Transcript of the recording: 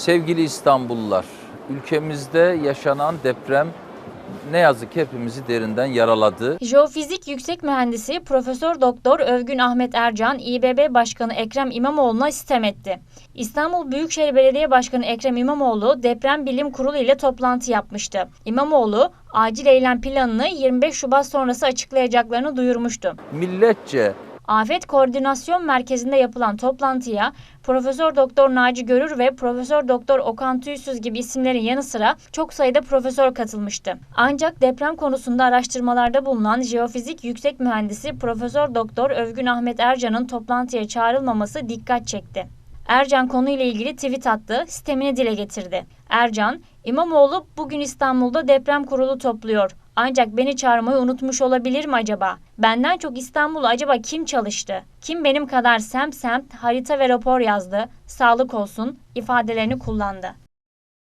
Sevgili İstanbullular, ülkemizde yaşanan deprem ne yazık ki hepimizi derinden yaraladı. Jeofizik Yüksek Mühendisi Profesör Doktor Övgün Ahmet Ercan, İBB Başkanı Ekrem İmamoğlu'na sitem etti. İstanbul Büyükşehir Belediye Başkanı Ekrem İmamoğlu Deprem Bilim Kurulu ile toplantı yapmıştı. İmamoğlu, acil eylem planını 25 Şubat sonrası açıklayacaklarını duyurmuştu. Milletçe Afet Koordinasyon Merkezi'nde yapılan toplantıya Profesör Doktor Naci Görür ve Profesör Doktor Okan Tüysüz gibi isimlerin yanı sıra çok sayıda profesör katılmıştı. Ancak deprem konusunda araştırmalarda bulunan Jeofizik Yüksek Mühendisi Profesör Doktor Övgün Ahmet Ercan'ın toplantıya çağrılmaması dikkat çekti. Ercan konuyla ilgili tweet attı, sistemini dile getirdi. Ercan, İmamoğlu bugün İstanbul'da deprem kurulu topluyor. Ancak beni çağırmayı unutmuş olabilir mi acaba? Benden çok İstanbul'u acaba kim çalıştı? Kim benim kadar semt semt harita ve rapor yazdı? Sağlık olsun ifadelerini kullandı.